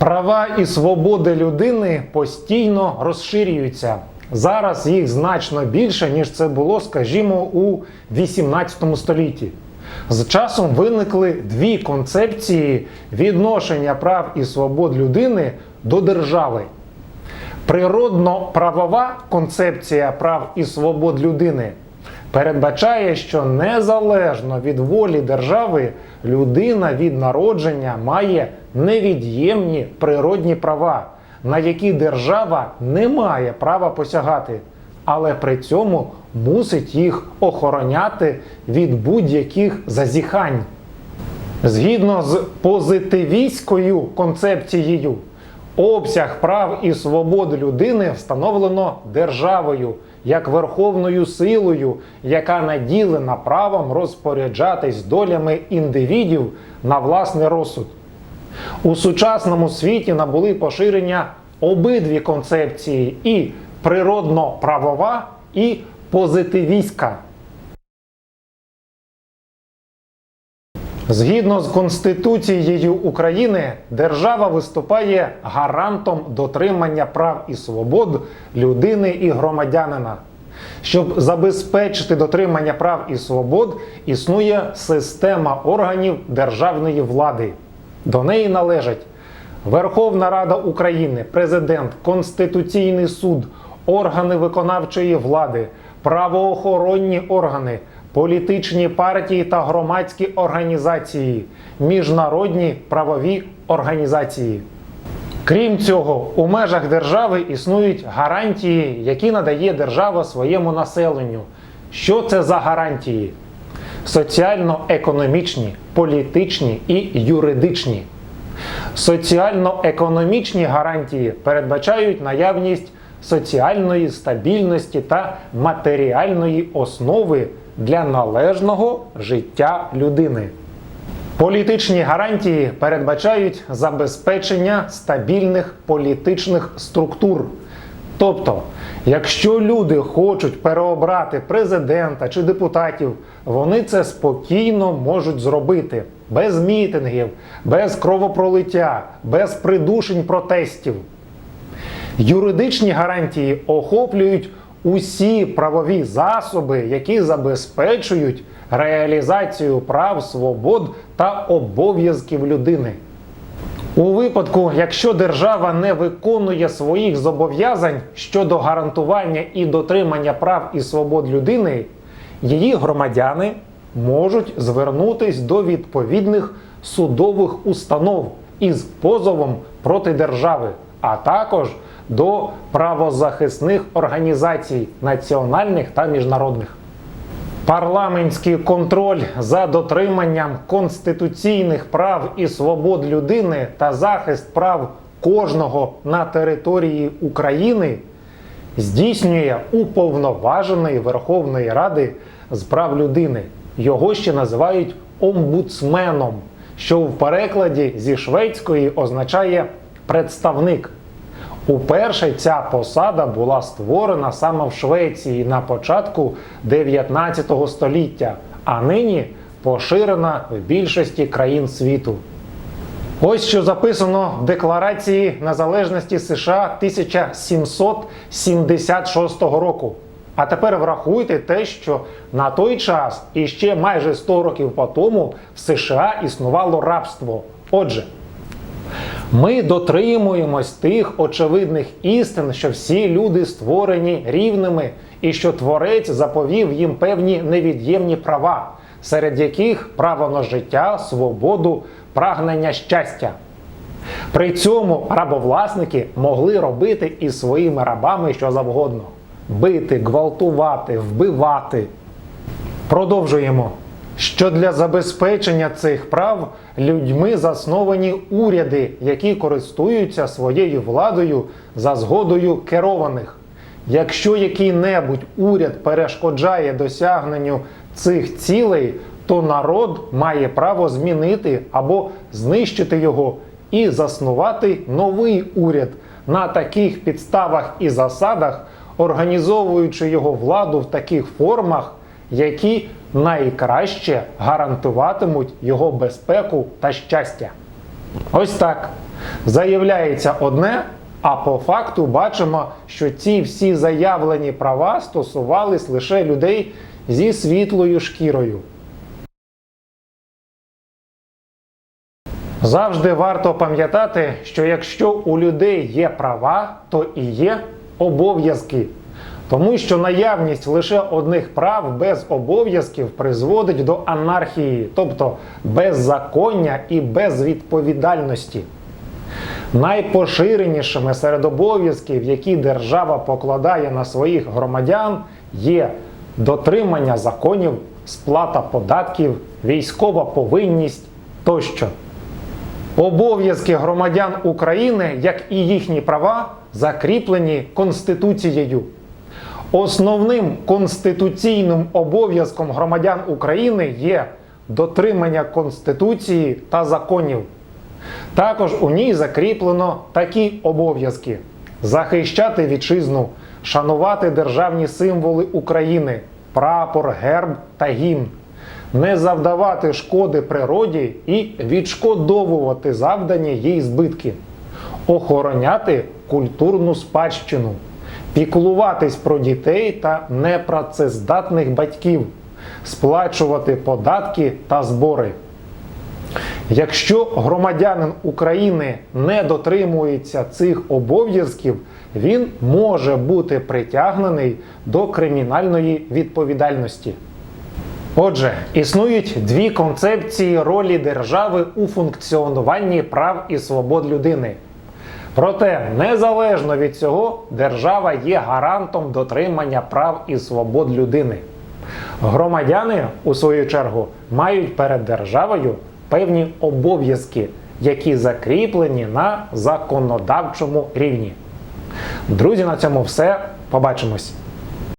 Права і свободи людини постійно розширюються. Зараз їх значно більше, ніж це було, скажімо, у 18 столітті. З часом виникли дві концепції відношення прав і свобод людини до держави. Природно-правова концепція прав і свобод людини передбачає, що незалежно від волі держави людина від народження має невід'ємні природні права, на які держава не має права посягати, але при цьому мусить їх охороняти від будь-яких зазіхань. Згідно з позитивістською концепцією, обсяг прав і свобод людини встановлено державою як верховною силою, яка наділена правом розпоряджатись долями індивідів на власний розсуд. У сучасному світі набули поширення обидві концепції: і природно-правова, і позитивістська. Згідно з Конституцією України, держава виступає гарантом дотримання прав і свобод людини і громадянина. Щоб забезпечити дотримання прав і свобод, існує система органів державної влади. До неї належать Верховна Рада України, Президент, Конституційний суд, органи виконавчої влади, правоохоронні органи, політичні партії та громадські організації, міжнародні правові організації. Крім цього, у межах держави існують гарантії, які надає держава своєму населенню. Що це за гарантії? Соціально-економічні, політичні і юридичні. Соціально-економічні гарантії передбачають наявність соціальної стабільності та матеріальної основи для належного життя людини. Політичні гарантії передбачають забезпечення стабільних політичних структур. Тобто, якщо люди хочуть переобрати президента чи депутатів, вони це спокійно можуть зробити без мітингів, без кровопролиття, без придушень протестів. Юридичні гарантії охоплюють усі правові засоби, які забезпечують реалізацію прав, свобод та обов'язків людини. У випадку, якщо держава не виконує своїх зобов'язань щодо гарантування і дотримання прав і свобод людини, її громадяни можуть звернутись до відповідних судових установ із позовом проти держави, а також до правозахисних організацій національних та міжнародних. Парламентський контроль за дотриманням конституційних прав і свобод людини та захист прав кожного на території України здійснює уповноважений Верховної Ради з прав людини. Його ще називають омбудсменом, що в перекладі зі шведської означає представник. Уперше ця посада була створена саме в Швеції на початку 19 століття, а нині поширена в більшості країн світу. Ось що записано в Декларації Незалежності США 1776 року. А тепер врахуйте те, що на той час і ще майже 100 років по тому в США існувало рабство. Отже, ми дотримуємось тих очевидних істин, що всі люди створені рівними, і що Творець заповів їм певні невід'ємні права, серед яких право на життя, свободу, прагнення щастя. При цьому рабовласники могли робити із своїми рабами що завгодно: бити, гвалтувати, вбивати. Продовжуємо. Що для забезпечення цих прав людьми засновані уряди, які користуються своєю владою за згодою керованих. Якщо який-небудь уряд перешкоджає досягненню цих цілей, то народ має право змінити або знищити його і заснувати новий уряд на таких підставах і засадах, організовуючи його владу в таких формах, які найкраще гарантуватимуть його безпеку та щастя. Ось так. Заявляється одне, а по факту бачимо, що ці всі заявлені права стосувались лише людей зі світлою шкірою. Завжди варто пам'ятати, що якщо у людей є права, то і є обов'язки. Тому що наявність лише одних прав без обов'язків призводить до анархії, тобто беззаконня і безвідповідальності. Найпоширенішими серед обов'язків, які держава покладає на своїх громадян, є дотримання законів, сплата податків, військова повинність тощо. Обов'язки громадян України, як і їхні права, закріплені Конституцією. Основним конституційним обов'язком громадян України є дотримання Конституції та законів. Також у ній закріплено такі обов'язки: захищати вітчизну, шанувати державні символи України, прапор, герб та гімн, не завдавати шкоди природі і відшкодовувати завдані їй збитки, охороняти культурну спадщину, піклуватись про дітей та непрацездатних батьків, сплачувати податки та збори. Якщо громадянин України не дотримується цих обов'язків, він може бути притягнений до кримінальної відповідальності. Отже, існують дві концепції ролі держави у функціонуванні прав і свобод людини. Проте, незалежно від цього, держава є гарантом дотримання прав і свобод людини. Громадяни, у свою чергу, мають перед державою певні обов'язки, які закріплені на законодавчому рівні. Друзі, на цьому все. Побачимось!